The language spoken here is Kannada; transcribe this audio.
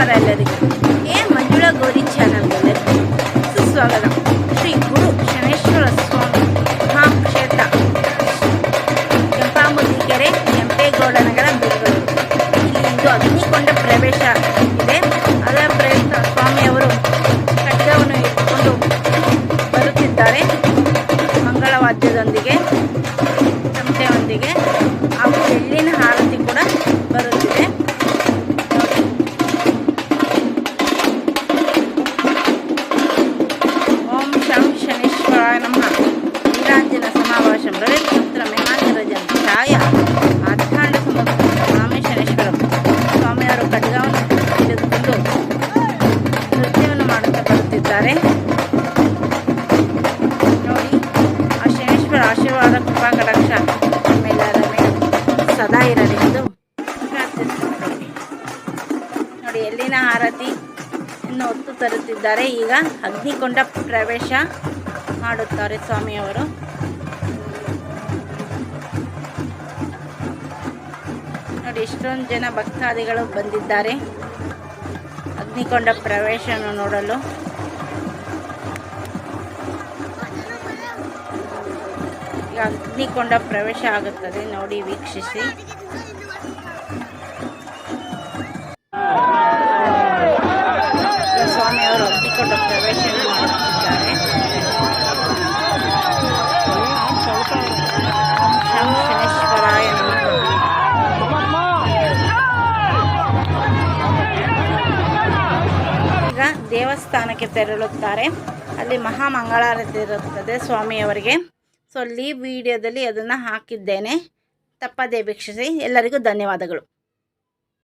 ನಮಸ್ಕಾರ ಎಲ್ಲರಿಗೂ ಎ ಮಂಜುಳಾ ಗೌರಿ ಚಾನಲ್ಗೆ ಸುಸ್ವಾಗತ ಶ್ರೀ ಗುರು ಶನೇಶ್ವರ ಸ್ವಾಮಿ ಮಹಾಕ್ಷೇತ್ರ ಕೆಂಪಾಂಬುದಿಕೆರೆ ಕೆಂಪೇಗೌಡ ನಗರ ಬೆಂಗಳೂರು ಇಲ್ಲಿ ಇಂದು ಅಗ್ನಿಕೊಂಡ ಪ್ರವೇಶ ಇದೆ ಅದರ ಪ್ರಯುಕ್ತ ಸ್ವಾಮಿಯವರು ರವಿಪುತ್ರ ಮೇಮಾಂಜರಜನ್ ಛಾಯ ಆಧ್ಯಾತ್ಮ ಸಮರ್ಥ ಸ್ವಾಮಿ ಸ್ವಾಮಿಯವರು ಖಡ್ಗವನ್ನು ಹಿಡಿದುಕೊಂಡು ನೃತ್ಯವನ್ನು ಮಾಡುತ್ತಾ ಬರುತ್ತಿದ್ದಾರೆ. ನೋಡಿ, ಆ ಶನೇಶ್ವರ ಆಶೀರ್ವಾದ ಕೃಪಾ ಕಟಾಕ್ಷ ನಮ್ಮೆಲ್ಲರ ಮೇಲೆ ಸದಾ ಇರಲೆಂದು ಪ್ರಾರ್ಥಿಸುತ್ತೇನೆ ನೋಡಿ, ಎಲ್ಲಿನ ಆರತಿ ಇನ್ನು ಹೊತ್ತು ತರುತ್ತಿದ್ದಾರೆ. ಈಗ ಅಗ್ನಿಕೊಂಡ ಪ್ರವೇಶ ಮಾಡುತ್ತಾರೆ ಸ್ವಾಮಿಯವರು. ಎಷ್ಟೊಂದು ಜನ ಭಕ್ತಾದಿಗಳು ಬಂದಿದ್ದಾರೆ. ಅಗ್ನಿಕೊಂಡ ಪ್ರವೇಶವನ್ನು ನೋಡಲು. ಈಗ ಅಗ್ನಿಕೊಂಡ ಪ್ರವೇಶ ಆಗುತ್ತದೆ. ನೋಡಿ, ವೀಕ್ಷಿಸಿ. ಸ್ವಾಮಿಯವರು ಅಗ್ನಿಕೊಂಡ ಪ್ರವೇಶ ಮಾಡುತ್ತಿದ್ದಾರೆ. ದೇವಸ್ಥಾನಕ್ಕೆ ತೆರಳುತ್ತಾರೆ. ಅಲ್ಲಿ ಮಹಾಮಂಗಳಾರತಿ ಇರುತ್ತದೆ ಸ್ವಾಮಿಯವರಿಗೆ. ಸೊ ಅಲ್ಲಿ ವಿಡಿಯೋದಲ್ಲಿ ಅದನ್ನು ಹಾಕಿದ್ದೇನೆ. ತಪ್ಪದೇ ವೀಕ್ಷಿಸಿ. ಎಲ್ಲರಿಗೂ ಧನ್ಯವಾದಗಳು.